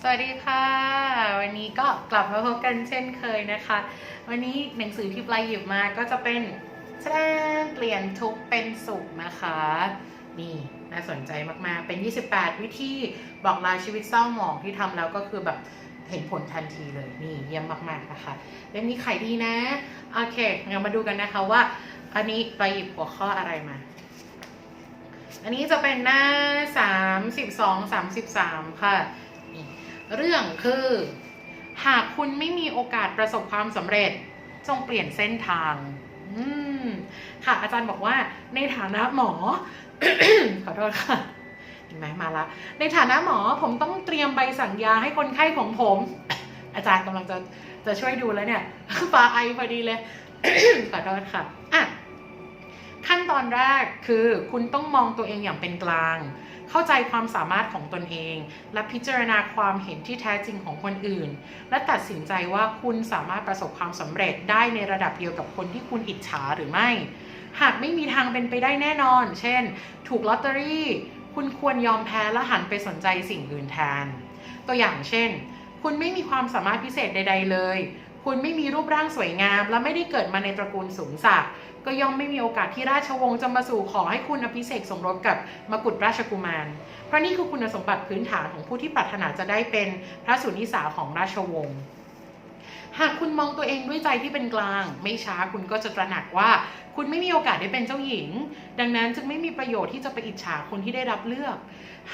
สวัสดีค่ะ วันนี้ก็กลับมาพบกันเช่นเคยนะคะ วันนี้หนังสือที่ปลายหยิบมาก็จะเป็นแสดงเปลี่ยนทุกเป็นสุขนะคะ นี่น่าสนใจมากๆ เป็น 28 วิธีบอกลาชีวิตเศร้าหมองที่ทำแล้วก็คือแบบเห็นผลทันทีเลยนี่เยี่ยมมากๆนะคะเล่มนี้ขายดีนะ โอเคงั้นมาดูกันนะคะว่า อันนี้ปลายหยิบหัวข้ออะไรมาอันนี้จะเป็นหน้า 32 33 ค่ะ เรื่องคือ หากคุณไม่มีโอกาสประสบความสำเร็จ จงเปลี่ยนเส้นทางค่ะอาจารย์บอกว่าในฐานะหมอ ขอโทษค่ะเห็นไหมมาละ ในฐานะหมอผมต้องเตรียมใบสั่งยาให้คนไข้ของผม อาจารย์กำลังจะจะช่วยดูแล้วเนี่ยฟ้าไอพอดีเลย ขอโทษค่ะ ขั้นตอนแรกคือคุณต้องมองตัวเองอย่างเป็นกลาง เข้าใจความสามารถของตนเอง และพิจารณาความเห็นที่แท้จริงของคนอื่น และตัดสินใจว่าคุณสามารถประสบความสำเร็จได้ในระดับเดียวกับคนที่คุณอิจฉาหรือไม่ หากไม่มีทางเป็นไปได้แน่นอน เช่น ถูกลอตเตอรี่ คุณควรยอมแพ้และหันไปสนใจสิ่งอื่นแทน ตัวอย่างเช่น คุณไม่มีความสามารถพิเศษใด ๆ เลยคุณไม่มีรูปร่างสวยงาม และไม่ได้เกิดมาในตระกูลสูงศักดิ์ ก็ย่อมไม่มีโอกาสที่ราชวงศ์จะมาสู่ขอให้คุณอภิเษกสมรสกับมกุฎราชกุมาร เพราะนี่คือคุณสมบัติพื้นฐานของผู้ที่ปรารถนาจะได้เป็นพระสุนิสาของราชวงศ์หากคุณมองตัวเองด้วยใจที่เป็นกลาง ไม่ช้าคุณก็จะตระหนักว่า คุณไม่มีโอกาสได้เป็นเจ้าหญิง ดังนั้นจึงไม่มีประโยชน์ที่จะไปอิจฉาคนที่ได้รับเลือก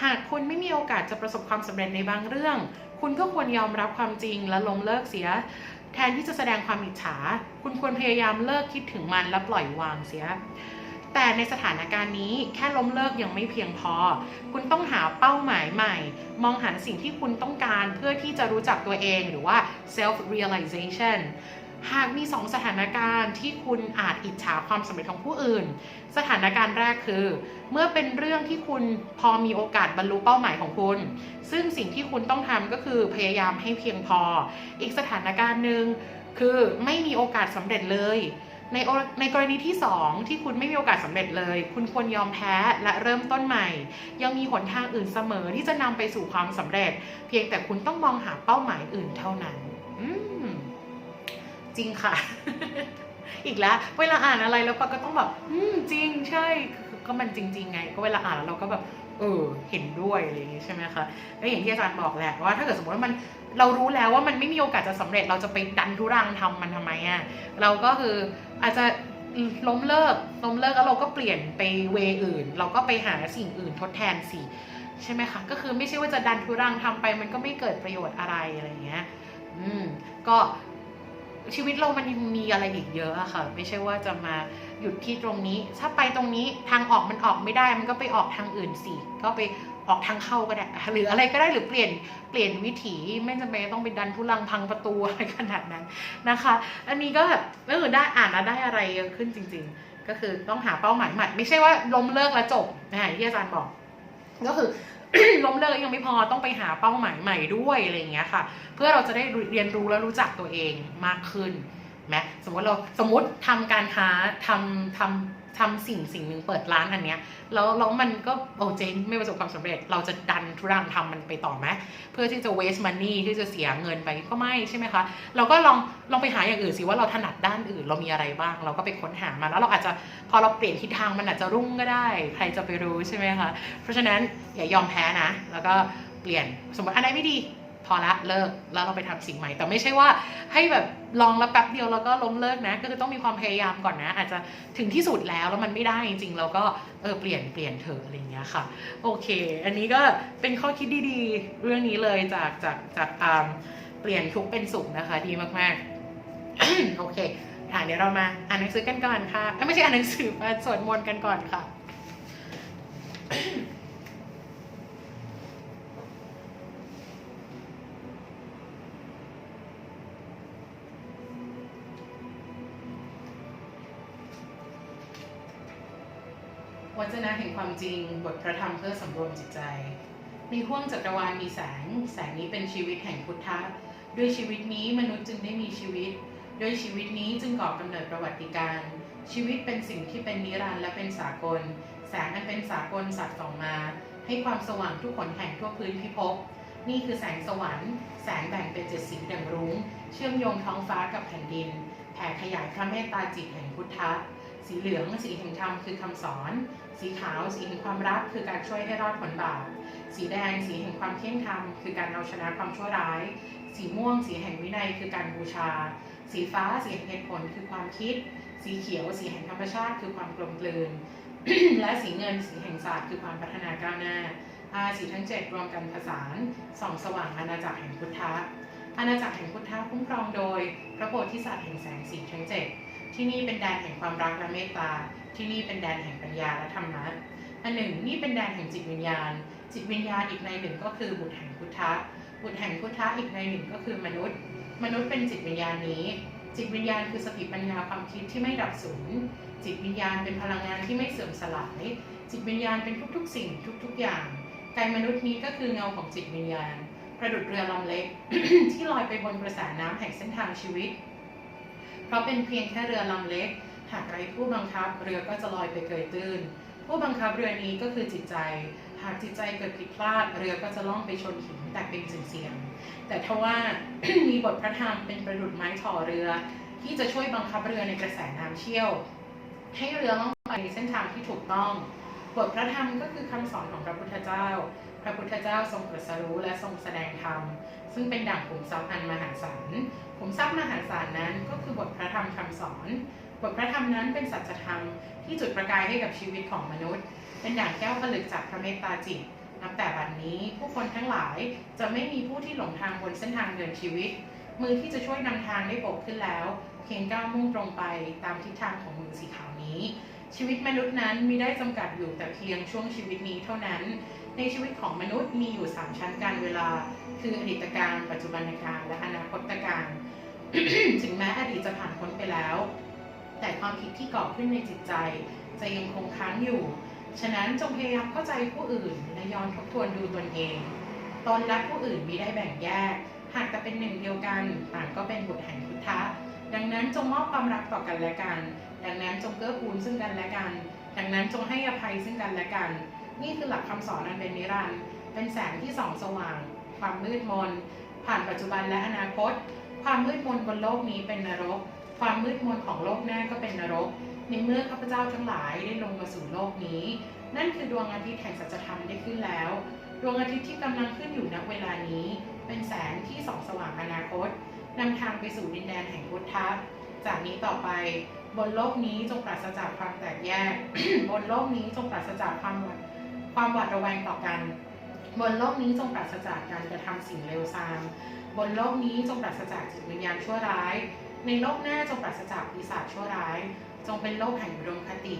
หากคุณไม่มีโอกาสจะประสบความสำเร็จในบางเรื่อง คุณก็ควรยอมรับความจริงและล้มเลิกเสีย แทนที่จะแสดงความอิจฉา คุณควรพยายามเลิกคิดถึงมันและปล่อยวางเสีย แต่ในสถานการณ์นี้แค่ล้มเลิกยังไม่เพียงพอ คุณต้องหาเป้าหมายใหม่ มองหาสิ่งที่คุณต้องการเพื่อที่จะรู้จักตัวเองหรือว่า self realization หากมีสองสถานการณ์ที่คุณอาจอิจฉาความสำเร็จของผู้อื่น สถานการณ์แรกคือ เมื่อเป็นเรื่องที่คุณพอมีโอกาสบรรลุเป้าหมายของคุณ ซึ่งสิ่งที่คุณต้องทำก็คือพยายามให้เพียงพอ อีกสถานการณ์หนึ่งคือไม่มีโอกาสสำเร็จเลยในในกรณีที่ 2 ที่คุณไม่มีโอกาสสำเร็จเลย คุณควรยอมแพ้และเริ่มต้นใหม่ ยังมีหนทางอื่นเสมอที่จะนำไปสู่ความสำเร็จ เพียงแต่คุณต้องมองหาเป้าหมายอื่นเท่านั้น จริงค่ะ อีกแล้ว เวลาอ่านอะไรแล้วปาก็ต้องแบบ อืมจริงใช่ก็มันจริง ๆ ไง ก็เวลาอ่านแล้วเราก็แบบเออเห็นด้วยอะไรอย่างงี้ใช่ไหมคะแล้วอย่างที่อาจารย์บอกแหละว่าถ้าเกิดสมมติว่ามันเรารู้แล้วว่ามันไม่มีโอกาสจะสำเร็จเราจะไปดันทุรังทำมันทำไมอะ่ะเราก็คืออาจจะล้มเลิกล้มเลิกแล้วเราก็เปลี่ยนไปเวอื่น เราก็ไปหาสิ่งอื่นทดแทนสิใช่ไหมคะก็คือไม่ใช่ว่าจะดันทุรังทำไป มันก็ไม่เกิดประโยชน์อะไรอะไรอย่างเงี้ยอืมก็ ชีวิตเรามันยังมีอะไรอีกเยอะอะค่ะ ไม่ใช่ว่าจะมาหยุดที่ตรงนี้ ถ้าไปตรงนี้ทางออกมันออกไม่ได้ มันก็ไปออกทางอื่นสิก็ไปออกทางเข้าก็ได้ หรืออะไรก็ได้หรือเปลี่ยนเปลี่ยนวิถีไม่จำเป็นต้องไปดันทุลังพังประตูอะไรขนาดนั้นนะคะ อันนี้ก็แบบเออได้อ่านแล้วได้อะไรเยอะขึ้นจริง ๆ ก็คือต้องหาเป้าหมายใหม่ ไม่ใช่ว่าล้มเลิกแล้วจบนะที่อาจารย์บอก ก็คือ ล้มเลิกยังไม่พอต้องไปหาเป้าหมายใหม่ด้วยอะไรอย่างเงี้ยค่ะ เพื่อเราจะได้เรียนรู้และรู้จักตัวเองมากขึ้น ไหมสมมติเราสมมติทำการค้าทำทำทำสิ่งสิ่งหนึ่งเปิดร้านอันเนี้ยแล้วแล้วมันก็โอ้เจนไม่ประสบความสำเร็จ เราจะดันทุรังทำมันไปต่อไหมเพื่อที่จะ waste money ที่จะเสียเงินไปก็ไม่ใช่ไหมคะเราก็ลองลองไปหาอย่างอื่นสิว่าเราถนัดด้านอื่นเรามีอะไรบ้าง เราก็ไปค้นหามาแล้วเราอาจจะพอเราเปลี่ยนทิศทางมันอาจจะรุ่งก็ได้ ใครจะไปรู้ใช่ไหมคะเพราะฉะนั้นอย่ายอมแพ้นะ แล้วก็เปลี่ยนสมมติอันไหนไม่ดี อละเลิกแล้วเราไปทำสิ่งใหม่ แต่ไม่ใช่ว่าให้แบบลองแล้วแป๊บเดียวแล้วก็ล้มเลิกนะ ก็คือต้องมีความพยายามก่อนนะ อาจจะถึงที่สุดแล้วแล้วมันไม่ได้จริงๆ เราก็เออเปลี่ยนเปลี่ยนเถอะอะไรเงี้ยค่ะ โอเค อันนี้ก็เป็นข้อคิดดีๆ เรื่องนี้เลยจากจากจากอ่าเปลี่ยนทุกเป็นสุขนะคะ ดีมากๆโอเคอะเดี๋ยวเรามาอ่านหนังสือกันก่อนค่ะไม่ใช่อ่านหนังสือมาสวดมนต์กันก่อนค่ะ วัจนะแห่งความจริง บทพระธรรมเพื่อสำรวมจิตใจในห้วงจักรวาลมีแสง แสงนี้เป็นชีวิตแห่งพุทธะ ด้วยชีวิตนี้มนุษย์จึงได้มีชีวิต ด้วยชีวิตนี้จึงก่อกำเนิดประวัติการ ชีวิตเป็นสิ่งที่เป็นนิรันดร์และเป็นสากล แสงอันเป็นสากลสัตว์ส่องมา ให้ความสว่างทุกขนแห่งทั่วพื้นพิภพ นี่คือแสงสวรรค์ แสงแบ่งเป็นเจ็ดสีดังรุ้ง เชื่อมโยงท้องฟ้ากับแผ่นดิน แผ่ขยายพระเมตตาจิตแห่งพุทธะ สีเหลืองสีแห่งธรรมคือคำสอน สีขาวสีแห่งความรักคือการช่วยให้รอดผลบาป สีแดงสีแห่งความเที่ยงธรรมคือการเอาชนะความชั่วร้าย สีม่วงสีแห่งวินัยคือการบูชา สีฟ้าสีแห่งเหตุผลคือความคิด สีเขียวสีแห่งธรรมชาติคือความกลมกลืน และสีเงินสีแห่งศาสตร์คือความพัฒนาก้าวหน้าอาสีทั้งเจ็ดรวมกันผสานส่องสว่างอาณาจักรแห่งพุทธะอาณาจักรแห่งพุทธะคุ้มครองโดย พระโพธิสัตว์แห่งแสงสีทั้งเจ็ด ที่นี่เป็นแดนแห่งความรักและเมตตา ที่นี่เป็นแดนแห่งปัญญาและธรรมะ อันหนึ่งนี่เป็นแดนแห่งจิตวิญญาณ จิตวิญญาณอีกในหนึ่งก็คือบุตรแห่งพุทธะ บุตรแห่งพุทธะอีกในหนึ่งก็คือมนุษย์ มนุษย์เป็นจิตวิญญาณนี้ จิตวิญญาณคือสติปัญญาความคิดที่ไม่ดับสูญ จิตวิญญาณเป็นพลังงานที่ไม่เสื่อมสลาย จิตวิญญาณเป็นทุกๆ สิ่งทุก ๆ อย่าง กายมนุษย์นี้ก็คือเงาของจิตวิญญาณ ประดุดเรือลำเล็กที่ลอยไปบนกระแสน้ำแห่งเส้นทางชีวิต เพราะเป็นเพียงแค่เรือลำเล็ก หากไร้ผู้บังคับเรือก็จะลอยไปเกยตื้น ผู้บังคับเรือนี้ก็คือจิตใจ หากจิตใจเกิดผิดพลาดเรือก็จะล่องไปชนหินแตกเป็นเสียงๆแต่ทว่ามีบทพระธรรมเป็นประดุดไม้ถ่อเรือ ที่จะช่วยบังคับเรือในกระแสน้ำเชี่ยว ให้เรือล่องไปในเส้นทางที่ถูกต้อง บทพระธรรมก็คือคำสอนของพระพุทธเจ้า พระพุทธเจ้าทรงตรัสรู้และทรงแสดงธรรม ซึ่งเป็นดั่งขุมทรัพย์อันมหาศาลขุมทรัพย์มหาศาลนั้นก็คือบทพระธรรมคำสอน บทพระธรรมนั้นเป็นสัจธรรมที่จุดประกายให้กับชีวิตของมนุษย์ เป็นด่างแก้วผลึกจากพระเมตตาจิต นับแต่บัดนนี้ผู้คนทั้งหลายจะไม่มีผู้ที่หลงทางบนเส้นทางเดินชีวิต มือที่จะช่วยนำทางได้โบกขึ้นแล้ว เพียงก้าวมุ่งตรงไปตามทิศทางของมือสีขาวนี้ ชีวิตมนุษย์นั้นมีได้จำกัดอยู่แต่เพียงช่วงชีวิตนี้เท่านั้น ในชีวิตของมนุษย์มีอยู่ 3 ชั้นการเวลา คืออดีตการปัจจุบันการและอนาคตการ ถึงแม้อดีตจะผ่านพ้นไปแล้ว แต่ความคิดที่ก่อขึ้นในจิตใจ จะยังคงค้างอยู่ ฉะนั้นจงพยายามเข้าใจผู้อื่นและย้อนทบทวนดูตนเองตนและผู้อื่นมิได้แบ่งแยก หากแต่เป็นหนึ่งเดียวกันต่างก็เป็นบุตรแห่งพุทธะดังนั้นจงมอบความรักต่อกันและกัน ดังนั้นจงเกื้อกูลซึ่งกันและกัน ดังนั้นจงให้อภัยซึ่งกันและกัน นี่คือหลักคำสอนอันเป็นนิรันดร์เป็นแสงที่ส่องสว่าง ความมืดมน ผ่านปัจจุบันและอนาคต ความมืดมนบนโลกนี้เป็นนรก ความมืดมนของโลกหน้าก็เป็นนรก ในเมื่อข้าพเจ้าทั้งหลายได้ลงมาสู่โลกนี้ นั่นคือดวงอาทิตย์แห่งสัจธรรมได้ขึ้นแล้ว ดวงอาทิตย์ที่กำลังขึ้นอยู่ณเวลานี้ เป็นแสงที่ส่องสว่างอนาคตนำทางไปสู่ดินแดนแห่งพุทธะจากนี้ต่อไปบนโลกนี้จงปราศจากความแตกแยก บนโลกนี้จงปราศจากความหวาด ความหวาดระแวงต่อกัน บนโลกนี้จงปราศจากการกระทำสิ่งเลวทราม บนโลกนี้จงปราศจากจิตวิญญาณชั่วร้าย ในโลกหน้าจงปราศจากปีศาจชั่วร้าย จงเป็นโลกแห่งอุดมคติ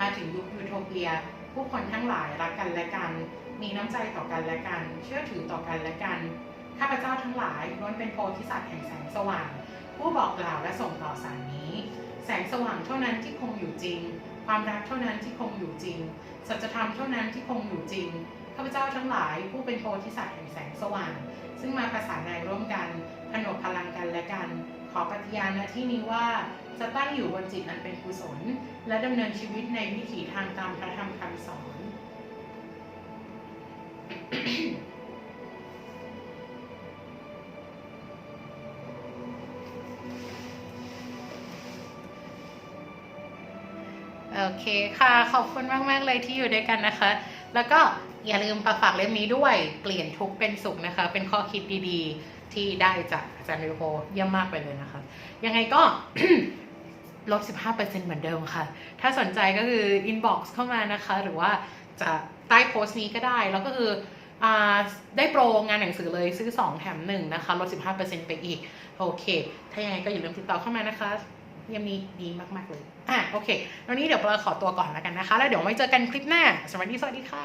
มาถึงยุคยูโทเปีย ผู้คนทั้งหลายรักกันและกัน มีน้ำใจต่อกันและกัน เชื่อถือต่อกันและกันข้าพเจ้าทั้งหลายล้วนเป็นโพธิสัตว์แห่งแสงสว่าง ผู้บอกกล่าวและส่งต่อสารนี้ แสงสว่างเท่านั้นที่คงอยู่จริง ความรักเท่านั้นที่คงอยู่จริง สัจธรรมเท่านั้นที่คงอยู่จริง ข้าพเจ้าทั้งหลายผู้เป็นโพธิสัตว์แห่งแสงสว่าง ซึ่งมาประสานงานร่วมกัน ผนวกพลังกันและกัน ขอปฏิญาณณที่นี้ว่าจะตั้งอยู่บนจิตอันเป็นกุศล และดำเนินชีวิตในวิถีทางตามพระธรรมคำสอน เคค่ะ ขอบคุณมาก ๆ เลยที่อยู่ด้วยกันนะคะ แล้วก็อย่าลืมประฝากเล่มนี้ด้วย เปลี่ยนทุกเป็นสุขนะคะ เป็นข้อคิดดีๆ ที่ได้จากอาจารย์วิโฮเยี่ยมมากไปเลยนะคะ ยังไงก็ลด 15%เหมือนเดิมค่ะ ถ้าสนใจก็คือ inbox เข้ามานะคะ หรือว่าจะใต้โพสต์นี้ก็ได้ แล้วก็คือได้โปรงานหนังสือเลยซื้อ 2 แถม 1 นะคะ ลด 15%ไปอีก โอเค ถ้ายังไงก็อย่าลืมติดต่อเข้ามานะคะ เยี่ยมนี้ดีมากๆเลย อะโอเค วันนี้เดี๋ยวเราขอตัวก่อนแล้วกันนะคะ แล้วเดี๋ยวไว้เจอกันคลิปหน้า สวัสดี สวัสดีค่ะ